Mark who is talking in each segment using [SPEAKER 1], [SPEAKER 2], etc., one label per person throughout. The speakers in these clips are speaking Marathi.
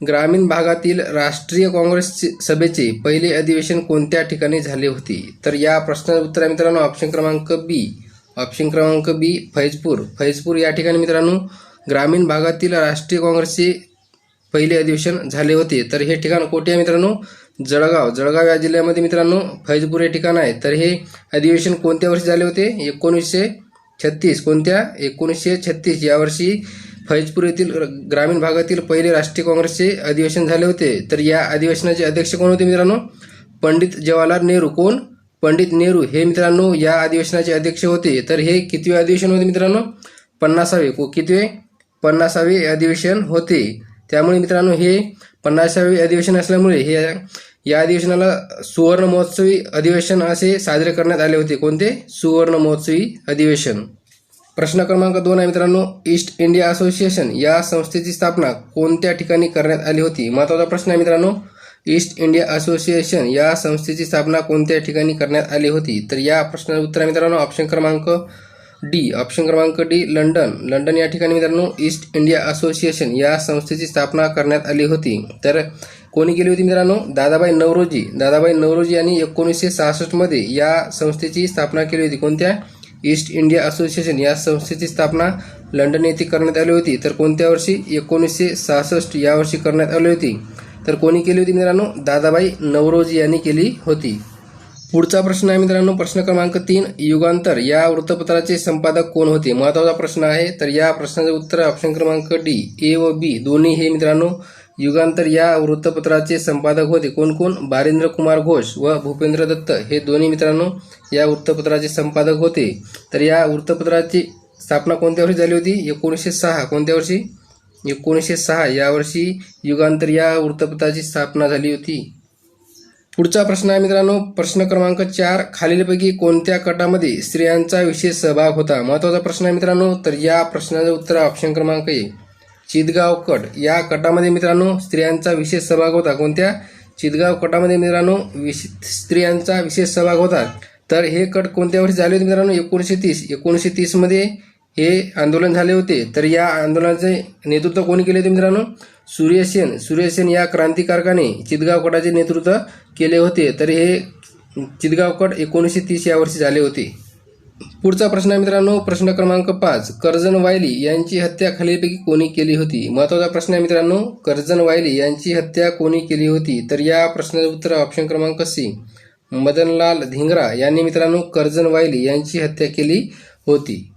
[SPEAKER 1] ग्रामीण भागातील राष्ट्रीय काँग्रेस सभेचे पहिले अधिवेशन कोणत्या ठिकाणी झाले होते? तर या प्रश्नाचं उत्तर आहे मित्रांनो ऑप्शन क्रमांक बी ऑप्शन क्रमांक बी फैजपूर. फैजपूर या ठिकाणी मित्रांनो ग्रामीण भागातील राष्ट्रीय काँग्रेसचे पहिले अधिवेशन झाले होते. तर हे ठिकाण कोठे आहे मित्रांनो? जळगाव. जळगाव या जिल्ह्यामध्ये मित्रांनो फैजपूर हे ठिकाण आहे. तर हे अधिवेशन कोणत्या वर्षी झाले होते? एकोणीसशे छत्तीस. कोणत्या? एकोणीसशे छत्तीस. यावर्षी फैजपूर येथील ग्रामीण भागातील पहिले राष्ट्रीय काँग्रेसचे अधिवेशन झाले होते. तर या अधिवेशनाचे अध्यक्ष कोण होते मित्रांनो? पंडित जवाहरलाल नेहरू. कोण? पंडित नेहरू हे मित्रांनो या अधिवेशनाचे अध्यक्ष होते. तर हे कितवे अधिवेशन होते मित्रांनो? पन्नासावे. को कितवे? पन्नासावे अधिवेशन होते. त्यामुळे मित्रांनो हे पन्नासावे अधिवेशन असल्यामुळे हे या अधिवेशनाला सुवर्ण महोत्सवी अधिवेशन असे साजरे करण्यात आले होते. कोणते? सुवर्ण महोत्सवी अधिवेशन. प्रश्न क्रमांक दोन आहे मित्रांनो ईस्ट इंडिया असोसिएशन या संस्थेची स्थापना कोणत्या ठिकाणी करण्यात आली होती? महत्त्वाचा प्रश्न आहे मित्रांनो ईस्ट इंडिया असोसिएशन या संस्थेची स्थापना कोणत्या ठिकाणी करण्यात आली होती? तर या प्रश्नाचं उत्तर आहे मित्रांनो ऑप्शन क्रमांक डी. ऑप्शन क्रमांक डी लंडन. लंडन या ठिकाणी मित्रांनो ईस्ट इंडिया असोसिएशन या संस्थेची स्थापना करण्यात आली होती. तर कोणी केली होती मित्रांनो? दादाबाई नवरोजी. दादाबाई नवरोजी यांनी एकोणीसशे सहासष्टमध्ये या संस्थेची स्थापना केली होती. कोणत्या? ईस्ट इंडिया असोसिएशन या संस्थेची स्थापना लंडन येथे करण्यात आली होती. तर कोणत्या वर्षी? एकोणीसशे सहासष्ट या वर्षी करण्यात आली होती. तर कोणी केली होती मित्रांनो? दादाबाई नवरोजी यांनी केली होती. पुढचा प्रश्न आहे मित्रांनो प्रश्न क्रमांक तीन युगांतर. या वृत्तपत्राचे संपादक कोण होते? महत्त्वाचा प्रश्न आहे. तर या प्रश्नाचे उत्तर ऑप्शन क्रमांक डी ए व बी. दोन्ही हे मित्रांनो युगांतर या वृत्तपत्राचे संपादक होते कोण कोण बारिंद्र कुमार घोष व भूपेंद्र दत्त हे दोन्ही मित्रांनो या वृत्तपत्राचे संपादक होते. तर या वृत्तपत्राची स्थापना कोणत्या वर्षी झाली होती? एकोणीसशे सहा. कोणत्या वर्षी? एकोणीसशे सहा. यावर्षी युगांतर या वृत्तपत्राची स्थापना झाली होती. पुढचा प्रश्न आहे मित्रांनो प्रश्न क्रमांक चार खालीलपैकी कोणत्या गटामध्ये स्त्रियांचा विशेष सहभाग होता? महत्त्वाचा प्रश्न आहे मित्रांनो तर या प्रश्नाचं उत्तर ऑप्शन क्रमांक एक चितगाव कट या कटामध्ये मित्रांनो स्त्रियांचा विशेष सहभाग होता. कोणत्या? चितगाव कटामध्ये मित्रांनो विश स्त्रियांचा विशेष सहभाग होता. तर हे कट कोणत्या वर्षी झाले होते मित्रांनो? एकोणीसशे तीस. एकोणीसशे तीसमध्ये हे आंदोलन झाले होते. तर या आंदोलनाचे नेतृत्व कोणी केले होते मित्रांनो? सूर्यसेन सूर्यसेन या क्रांतिकारकाने चितगाव कटाचे नेतृत्व केले होते. तर हे चितगाव कट एकोणीसशे तीस या वर्षी झाले होते. पुढचा प्रश्न आहे मित्रांनो प्रश्न क्रमांक पाच कर्जन वायली यांची हत्या खालीलपैकी कोणी केली होती? महत्त्वाचा प्रश्न आहे मित्रांनो कर्जन वायली यांची हत्या कोणी केली होती? तर या प्रश्नाचं उत्तर ऑप्शन क्रमांक सी. मदनलाल धिंगरा यांनी मित्रांनो कर्जन वायली यांची हत्या केली होती.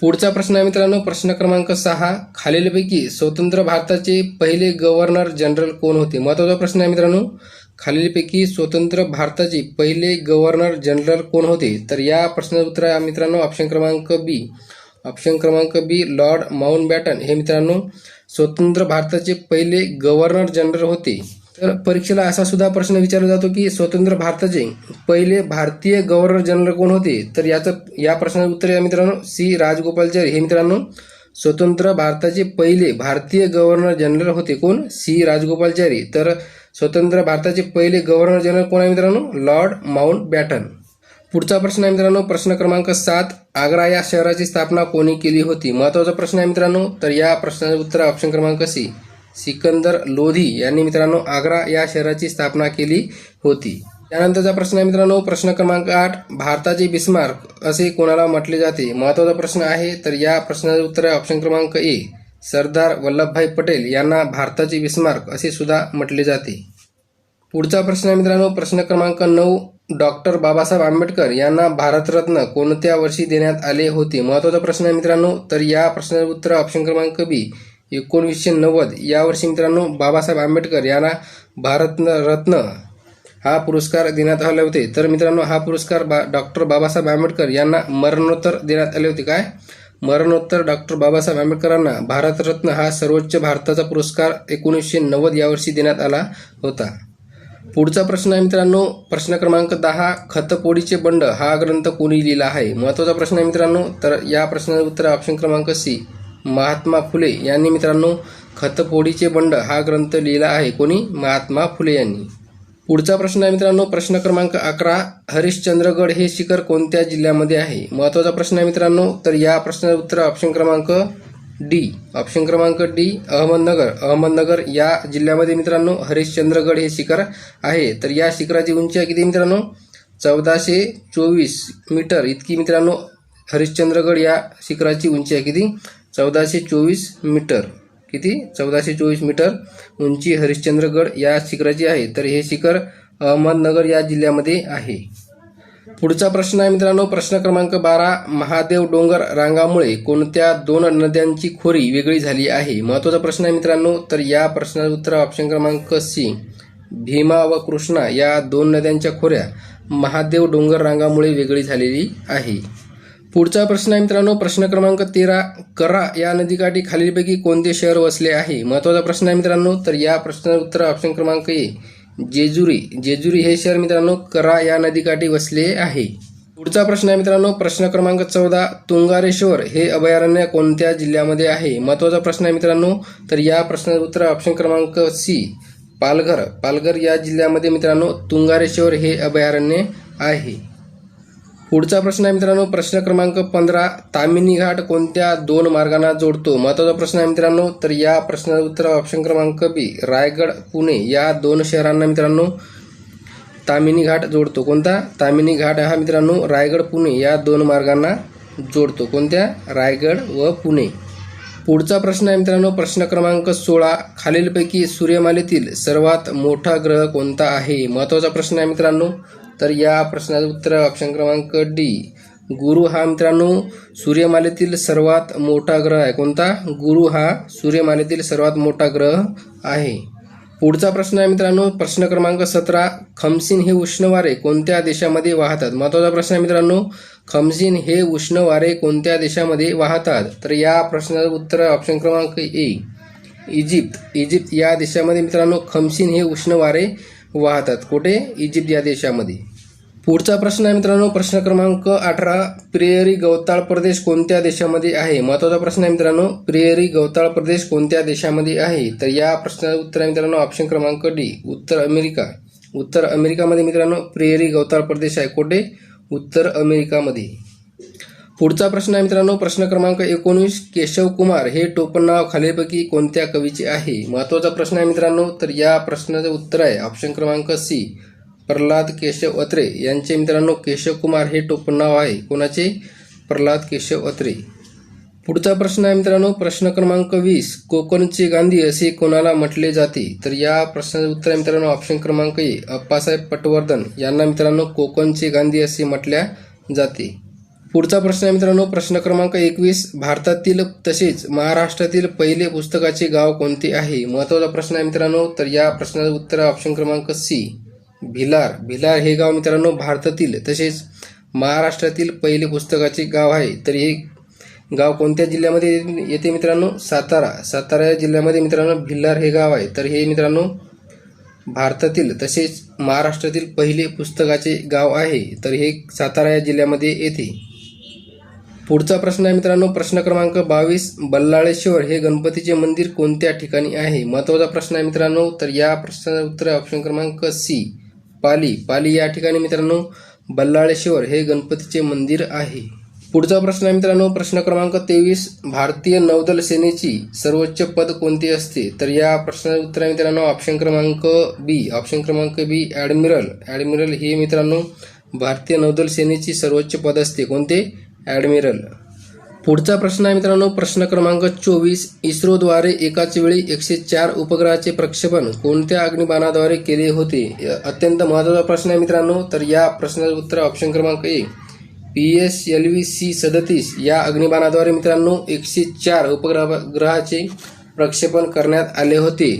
[SPEAKER 1] पुढचा प्रश्न आहे मित्रांनो प्रश्न क्रमांक सहा खालीलपैकी स्वतंत्र भारताचे पहिले गव्हर्नर जनरल कोण होते? महत्त्वाचा प्रश्न आहे मित्रांनो खालीलपैकी स्वतंत्र भारताचे पहिले गव्हर्नर जनरल कोण होते? तर या प्रश्नाचं उत्तर आहे मित्रांनो ऑप्शन क्रमांक बी ऑप्शन क्रमांक बी लॉर्ड माउंट बॅटन हे मित्रांनो स्वतंत्र भारताचे पहिले गव्हर्नर जनरल होते. तर परीक्षेला असा सुद्धा प्रश्न विचारला जातो की स्वतंत्र भारताचे पहिले भारतीय गव्हर्नर जनरल कोण होते? तर याचं या प्रश्नाचं उत्तर आहे मित्रांनो सी. राजगोपालचारी हे मित्रांनो स्वतंत्र भारताचे पहिले भारतीय गव्हर्नर जनरल होते कोण? सी. राजगोपालचारी तर स्वतंत्र भारताचे पहिले गव्हर्नर जनरल कोण आहे मित्रांनो? Lord Mountbatten. पुढचा प्रश्न आहे मित्रांनो प्रश्न क्रमांक सात आग्रा या शहराची स्थापना कोणी केली होती? महत्त्वाचा प्रश्न आहे मित्रांनो तर या प्रश्नाचे उत्तर ऑप्शन क्रमांक सी. सिकंदर लोधी यांनी मित्रांनो आग्रा या शहराची स्थापना केली होती. त्यानंतरचा प्रश्न आहे मित्रांनो प्रश्न क्रमांक आठ भारताचे बिस्मार्क असे कोणाला म्हटले जाते? महत्त्वाचा प्रश्न आहे तर या प्रश्नाचे उत्तर आहे ऑप्शन क्रमांक ए. सरदार वल्लभभाई पटेल यांना भारताचे विस्मार्क असे सुद्धा म्हटले जाते. पुढचा प्रश्न आहे मित्रांनो प्रश्न क्रमांक नऊ डॉक्टर बाबासाहेब आंबेडकर यांना भारतरत्न कोणत्या वर्षी देण्यात आले होते? महत्त्वाचा प्रश्न आहे मित्रांनो तर या प्रश्नाचं उत्तर ऑप्शन क्रमांक बी एकोणीसशे नव्वद. या वर्षी मित्रांनो बाबासाहेब आंबेडकर यांना भारतरत्न हा पुरस्कार देण्यात आले होते. तर मित्रांनो हा पुरस्कार बा डॉक्टर बाबासाहेब आंबेडकर यांना मरणोत्तर देण्यात आले होते. काय? मरणोत्तर डॉक्टर बाबासाहेब आंबेडकरांना भारतरत्न हा सर्वोच्च भारताचा पुरस्कार एकोणीसशे नव्वद यावर्षी देण्यात आला होता. पुढचा प्रश्न आहे मित्रांनो प्रश्न क्रमांक दहा खतपोडीचे बंड हा ग्रंथ कोणी लिहिला आहे? महत्त्वाचा प्रश्न आहे मित्रांनो तर या प्रश्नाचं उत्तर ऑप्शन क्रमांक सी. महात्मा फुले यांनी मित्रांनो खतपोडीचे बंड हा ग्रंथ लिहिला आहे. कोणी? महात्मा फुले यांनी. पुढचा प्रश्न आहे मित्रांनो प्रश्न क्रमांक अकरा हरिश्चंद्रगड हे शिखर कोणत्या जिल्ह्यामध्ये आहे? महत्त्वाचा प्रश्न आहे मित्रांनो तर या प्रश्नाचं उत्तर ऑप्शन क्रमांक डी ऑप्शन क्रमांक डी अहमदनगर. अहमदनगर या जिल्ह्यामध्ये मित्रांनो हरिश्चंद्रगड हे शिखर आहे. तर या शिखराची उंची आहे किती मित्रांनो? चौदाशे चोवीस मीटर. इतकी मित्रांनो हरिश्चंद्रगड या शिखराची उंची आहे किती? चौदाशे चोवीस मीटर. किती? चौदाशे चोवीस मीटर उंची हरिश्चंद्रगड या शिखराची आहे. तर हे शिखर अहमदनगर या जिल्ह्यामध्ये आहे. पुढचा प्रश्न आहे मित्रांनो प्रश्न क्रमांक बारा महादेव डोंगर रांगामुळे कोणत्या दोन नद्यांची खोरी वेगळी झाली आहे? महत्त्वाचा प्रश्न आहे मित्रांनो तर या प्रश्नाचं उत्तर ऑप्शन क्रमांक सी भीमा व कृष्णा या दोन नद्यांच्या खोऱ्या महादेव डोंगर रांगामुळे वेगळी झालेली आहे. पुढचा प्रश्न आहे मित्रांनो प्रश्न क्रमांक तेरा करा या नदीकाठी खालीलपैकी कोणते शहर वसले आहे? महत्त्वाचा प्रश्न आहे मित्रांनो तर या प्रश्नाचं उत्तर ऑप्शन क्रमांक ए जेजुरी. जेजुरी हे शहर मित्रांनो करा या नदीकाठी वसले आहे. पुढचा प्रश्न आहे मित्रांनो प्रश्न क्रमांक चौदा तुंगारेश्वर हे अभयारण्य कोणत्या जिल्ह्यामध्ये आहे? महत्त्वाचा प्रश्न आहे मित्रांनो तर या प्रश्नाचं उत्तर ऑप्शन क्रमांक सी पालघर. पालघर या जिल्ह्यामध्ये मित्रांनो तुंगारेश्वर हे अभयारण्य आहे. पुढचा प्रश्न आहे मित्रांनो प्रश्न क्रमांक पंधरा तामिनी घाट कोणत्या दोन मार्गांना जोडतो? महत्त्वाचा प्रश्न आहे मित्रांनो तर या प्रश्नाचं उत्तर ऑप्शन क्रमांक बी रायगड पुणे या दोन शहरांना मित्रांनो तामिनी घाट जोडतो. कोणता? तामिनी घाट हा मित्रांनो रायगड पुणे या दोन मार्गांना जोडतो. कोणत्या? रायगड व पुणे. पुढचा प्रश्न आहे मित्रांनो प्रश्न क्रमांक सोळा खालीलपैकी सूर्यमालेतील सर्वात मोठा ग्रह कोणता आहे? महत्त्वाचा प्रश्न आहे मित्रांनो तर या प्रश्नाचं उत्तर ऑप्शन क्रमांक डी गुरु हा मित्रांनो सूर्यमालेतील सर्वात मोठा ग्रह आहे. कोणता? गुरु हा सूर्यमालेतील सर्वात मोठा ग्रह आहे. पुढचा प्रश्न आहे मित्रांनो प्रश्न क्रमांक सतरा खमसिन हे उष्ण वारे कोणत्या देशामध्ये वाहतात? महत्त्वाचा प्रश्न आहे मित्रांनो खमसिन हे उष्ण वारे कोणत्या देशामध्ये वाहतात? तर या प्रश्नाचं उत्तर ऑप्शन क्रमांक ए. इजिप्त इजिप्त या देशामध्ये मित्रांनो खमसिन हे उष्ण वारे वाहतात. कुठे? इजिप्त या देशामध्ये. पुढचा प्रश्न आहे मित्रांनो प्रश्न क्रमांक अठरा प्रियरी गवताळ प्रदेश कोणत्या देशामध्ये आहे? महत्त्वाचा प्रश्न आहे मित्रांनो प्रियरी गवताळ प्रदेश कोणत्या देशामध्ये आहे? तर या प्रश्नाचं उत्तर आहे मित्रांनो ऑप्शन क्रमांक डी उत्तर अमेरिका. उत्तर अमेरिकामध्ये मित्रांनो प्रियरी गवताळ प्रदेश आहे. कुठे? उत्तर अमेरिकामध्ये. पुढचा प्रश्न आहे मित्रांनो प्रश्न क्रमांक एकोणीस केशव कुमार. हे टोपण नाव खालीलपैकी कोणत्या कवीचे आहे? महत्त्वाचा प्रश्न आहे मित्रांनो तर या प्रश्नाचं उत्तर आहे ऑप्शन क्रमांक सी. प्रल्हाद केशव अत्रे. यांचे मित्रांनो केशव कुमार हे टोपण नाव आहे. कोणाचे? प्रल्हाद केशव अत्रे. पुढचा प्रश्न आहे मित्रांनो प्रश्न क्रमांक वीस. कोकणचे गांधी असे कोणाला म्हटले जाते? तर या प्रश्नाचं उत्तर आहे मित्रांनो ऑप्शन क्रमांक ए. अप्पासाहेब पटवर्धन. यांना मित्रांनो कोकणचे गांधी असे म्हटल्या जाते. पुढचा प्रश्न आहे मित्रांनो प्रश्न क्रमांक एकवीस. भारतातील तसेच महाराष्ट्रातील पहिले पुस्तकाचे गाव कोणते आहे? महत्त्वाचा प्रश्न आहे मित्रांनो तर या प्रश्नाचं उत्तर ऑप्शन क्रमांक सी. भिलार. भिलार हे गाव मित्रांनो भारतातील तसेच महाराष्ट्रातील पहिले पुस्तकाचे गाव आहे. तर हे गाव कोणत्या जिल्ह्यामध्ये येते मित्रांनो? सातारा. सातारा या जिल्ह्यामध्ये मित्रांनो भिल्लार हे गाव आहे. तर हे मित्रांनो भारतातील तसेच महाराष्ट्रातील पहिले पुस्तकाचे गाव आहे. तर हे सातारा या जिल्ह्यामध्ये येते. पुढचा प्रश्न आहे मित्रांनो प्रश्न क्रमांक बावीस बल्लाळेश्वर हे गणपतीचे मंदिर कोणत्या ठिकाणी आहे? महत्त्वाचा प्रश्न आहे मित्रांनो तर या प्रश्नाचं उत्तर आहे ऑप्शन क्रमांक सी पाली. पाली या ठिकाणी मित्रांनो बल्लाळेश्वर हे गणपतीचे मंदिर आहे. पुढचा प्रश्न आहे मित्रांनो प्रश्न क्रमांक तेवीस भारतीय नौदल सेनेची सर्वोच्च पद कोणते असते? तर या प्रश्नाचं उत्तर आहे मित्रांनो ऑप्शन क्रमांक बी. ऑप्शन क्रमांक बी ॲडमिरल ॲडमिरल हे मित्रांनो भारतीय नौदल सेनेची सर्वोच्च पद असते. कोणते? ॲडमिरल. पुढचा प्रश्न आहे मित्रांनो प्रश्न क्रमांक चोवीस इस्रोद्वारे एकाच वेळी एकशे चार उपग्रहाचे प्रक्षेपण कोणत्या अग्निबाणाद्वारे केले होते? अत्यंत महत्त्वाचा प्रश्न आहे मित्रांनो. तर या प्रश्नाचं उत्तर ऑप्शन क्रमांक एक P S L V C सदतीस या अग्निबाणाद्वारे मित्रांनो एकशे चार उपग्रह ग्रहाचे प्रक्षेपण करण्यात आले होते.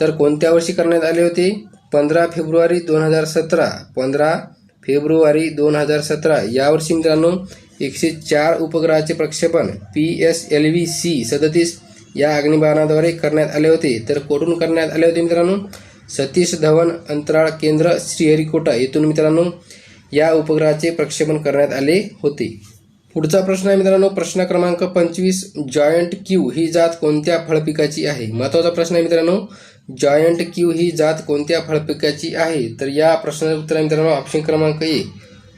[SPEAKER 1] तर कोणत्या वर्षी करण्यात आले होते? पंधरा फेब्रुवारी दोन हजार सतरा. पंधरा फेब्रुवारी दोन हजार सतरा. यावर्षी मित्रांनो एकशे चार उपग्रहाचे प्रक्षेपण P S L V C सदतीस या अग्निबाणाद्वारे करण्यात आले होते. तर कोठून करण्यात आले होते मित्रांनो? सतीश धवन अंतराळ केंद्र श्रीहरिकोटा येथून मित्रांनो या उपग्रहाचे प्रक्षेपण करण्यात आले होते. पुढचा प्रश्न आहे मित्रांनो प्रश्न क्रमांक पंचवीस जॉयंट क्यू ही जात कोणत्या फळपिकाची आहे? महत्त्वाचा प्रश्न आहे मित्रांनो जॉयंट क्यू ही जात कोणत्या फळपिकाची आहे? तर या प्रश्नाचं उत्तर आहे मित्रांनो ऑप्शन क्रमांक ए.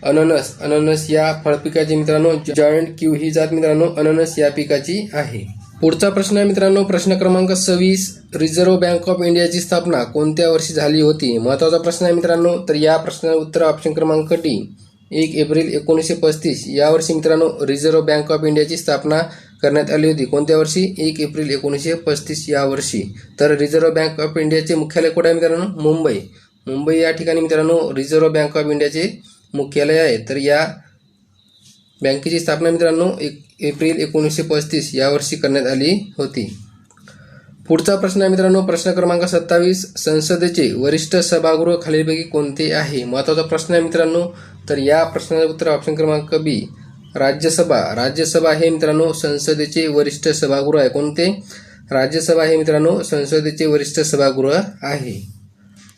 [SPEAKER 1] अननस. अननस या फळपिकाची मित्रांनो जॉयंट क्यू ही जात मित्रांनो अननस या पिकाची आहे. पुढचा प्रश्न आहे मित्रांनो प्रश्न क्रमांक सव्वीस रिझर्व्ह बँक ऑफ इंडियाची स्थापना कोणत्या वर्षी झाली होती? महत्त्वाचा प्रश्न आहे मित्रांनो तर या प्रश्नाचं उत्तर ऑप्शन क्रमांक डी एक एप्रिल एकोणीसशे पस्तीस. या वर्षी मित्रांनो रिझर्व्ह बँक ऑफ इंडियाची स्थापना करण्यात आली होती. कोणत्या वर्षी? एक एप्रिल एकोणीसशे पस्तीस या वर्षी. तर रिझर्व्ह बँक ऑफ इंडियाचे मुख्यालय कुठे आहे मित्रांनो? मुंबई. मुंबई या ठिकाणी मित्रांनो रिझर्व्ह बँक ऑफ इंडियाचे मुख्यालय आहे. तर या बँकेची स्थापना मित्रांनो एक एप्रिल एकोणीसशे पस्तीस यावर्षी करण्यात आली होती. पुढचा प्रश्न आहे मित्रांनो प्रश्न क्रमांक सत्तावीस संसदेचे वरिष्ठ सभागृह खालीलपैकी कोणते आहे? महत्त्वाचा प्रश्न आहे मित्रांनो तर या प्रश्नाचं उत्तर ऑप्शन क्रमांक बी राज्यसभा. राज्यसभा हे मित्रांनो संसदेचे वरिष्ठ सभागृह आहे. कोणते? राज्यसभा हे मित्रांनो संसदेचे वरिष्ठ सभागृह आहे.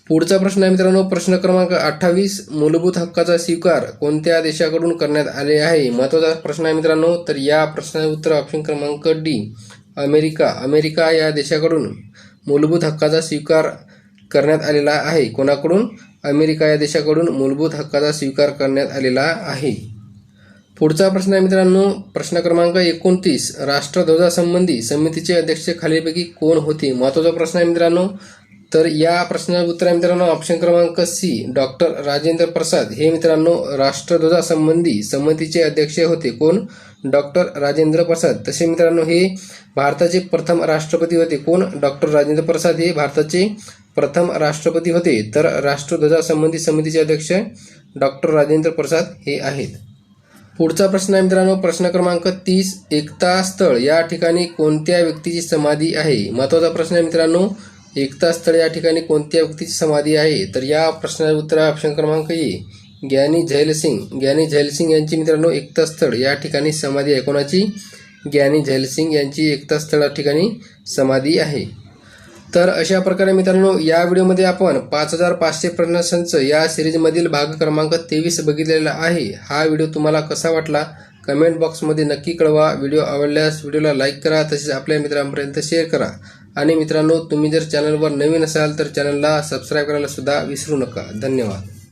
[SPEAKER 1] पुढचा प्रश्न आहे मित्रांनो प्रश्न क्रमांक अठ्ठावीस मूलभूत हक्काचा स्वीकार कोणत्या देशाकडून करण्यात आले आहे? महत्त्वाचा प्रश्न आहे मित्रांनो तर या प्रश्नाचे उत्तर ऑप्शन क्रमांक डी अमेरिका. अमेरिका या देशाकडून मूलभूत हक्काचा स्वीकार करण्यात आलेला आहे. कोणाकडून? अमेरिका या देशाकडून मूलभूत हक्काचा स्वीकार करण्यात आलेला आहे. पुढचा प्रश्न आहे मित्रांनो प्रश्न क्रमांक एकोणतीस राष्ट्रध्वजासंबंधी समितीचे अध्यक्ष खालीलपैकी कोण होते? महत्त्वाचा प्रश्न आहे मित्रांनो तर या प्रश्नाचं उत्तर आहे मित्रांनो. ऑप्शन क्रमांक सी डॉक्टर राजेंद्र प्रसाद. हे मित्रांनो राष्ट्रध्वजासंबंधी समितीचे अध्यक्ष होते. कोण? डॉक्टर राजेंद्र प्रसाद. तसे मित्रांनो हे भारताचे प्रथम राष्ट्रपती होते. कोण? डॉक्टर राजेंद्र प्रसाद हे भारताचे प्रथम राष्ट्रपती होते. तर राष्ट्रध्वजासंबंधी समितीचे अध्यक्ष डॉक्टर राजेंद्र प्रसाद हे आहेत. पुढचा प्रश्न आहे मित्रांनो. प्रश्न क्रमांक तीस एकता स्थळ. या ठिकाणी कोणत्या व्यक्तीची समाधी आहे? महत्त्वाचा प्रश्न आहे मित्रांनो. एकता स्थळ या ठिकाणी कोणत्या व्यक्तीची समाधी आहे? तर या प्रश्नाचे उत्तर आहे ऑप्शन क्रमांक ए ज्ञानी झैलसिंग. ज्ञानी झैलसिंग यांची मित्रांनो एकता स्थळ या ठिकाणी समाधी आहे. कोणाची? ज्ञानी झैलसिंग यांची एकता स्थळ या ठिकाणी समाधी आहे. तर अशा प्रकारे मित्रांनो या व्हिडिओमध्ये आपण पाच हजार पाचशे प्रश्न संच या सिरीजमधील भाग क्रमांक तेवीस बघितलेला आहे. हा व्हिडिओ तुम्हाला कसा वाटला? कमेंट बॉक्समध्ये नक्की कळवा. व्हिडिओ आवडल्यास व्हिडिओला लाईक करा. तसेच आपल्या मित्रांपर्यंत शेअर करा. आणि मित्रांनो तुम्ही जर चॅनलवर नवीन असाल तर चॅनलला सबस्क्राईब करायला सुद्धा विसरू नका. धन्यवाद.